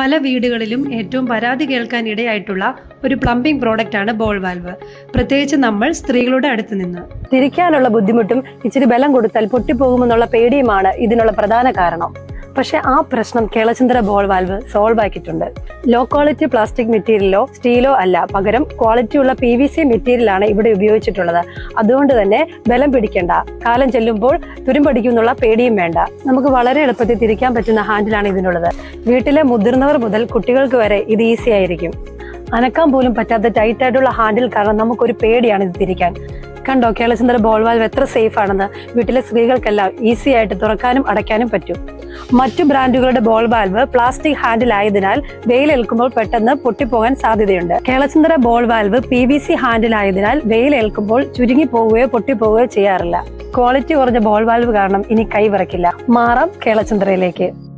പല വീടുകളിലും ഏറ്റവും പരാതി കേൾക്കാൻ ഇടയായിട്ടുള്ള ഒരു പ്ലംബിംഗ് പ്രോഡക്റ്റ് ആണ് ബോൾ വാൽവ് പ്രത്യേകിച്ച് നമ്മൾ സ്ത്രീകളുടെ അടുത്ത് നിന്ന്. തിരിക്കാനുള്ള ബുദ്ധിമുട്ടും ഇച്ചിരി ബലം കൊടുത്താൽ പൊട്ടിപ്പോകുമെന്നുള്ള പേടിയുമാണ് ഇതിനുള്ള പ്രധാന കാരണം. പക്ഷെ ആ പ്രശ്നം കേളചന്ദ്ര ബോൾ വാൽവ് സോൾവ് ആക്കിയിട്ടുണ്ട്. ലോ ക്വാളിറ്റി പ്ലാസ്റ്റിക് മെറ്റീരിയലോ സ്റ്റീലോ അല്ല പകരം ക്വാളിറ്റി ഉള്ള പി വി സി മെറ്റീരിയലാണ് ഇവിടെ ഉപയോഗിച്ചിട്ടുള്ളത്. അതുകൊണ്ട് തന്നെ ബലം പിടിക്കേണ്ട. കാലം ചെല്ലുമ്പോൾ തുരുമ്പടിക്കുന്നുള്ള പേടിയും വേണ്ട. നമുക്ക് വളരെ എളുപ്പത്തിൽ തിരിക്കാൻ പറ്റുന്ന ഹാൻഡിലാണ് ഇതിനുള്ളത്. വീട്ടിലെ മുതിർന്നവർ മുതൽ കുട്ടികൾക്ക് വരെ ഇത് ഈസി ആയിരിക്കും. അനക്കാൻ പോലും പറ്റാത്ത ടൈറ്റ് ആയിട്ടുള്ള ഹാൻഡിൽ കാരണം നമുക്കൊരു പേടിയാണ് ഇത് തിരിക്കാൻ. കണ്ടോ കേളചന്ദ്ര ബോൾ വാൽവ് എത്ര സേഫ് ആണെന്ന്? വീട്ടിലെ സ്ത്രീകൾക്കെല്ലാം ഈസി ആയിട്ട് തുറക്കാനും അടയ്ക്കാനും പറ്റും. മറ്റു ബ്രാൻഡുകളുടെ ബോൾ വാൽവ് പ്ലാസ്റ്റിക് ഹാൻഡിൽ ആയതിനാൽ വെയിലേൽക്കുമ്പോൾ പെട്ടെന്ന് പൊട്ടിപ്പോകാൻ സാധ്യതയുണ്ട്. Kelachandra ball valve P V C handle ആയതിനാൽ വെയിലേൽക്കുമ്പോൾ ചുരുങ്ങി പോവുകയോ പൊട്ടിപ്പോവുകയോ ചെയ്യാറില്ല. ക്വാളിറ്റി കുറഞ്ഞ ബോൾ വാൽവ് കാരണം ഇനി കൈവിറക്കില്ല മാറാം കേളചന്ദ്രയിലേക്ക്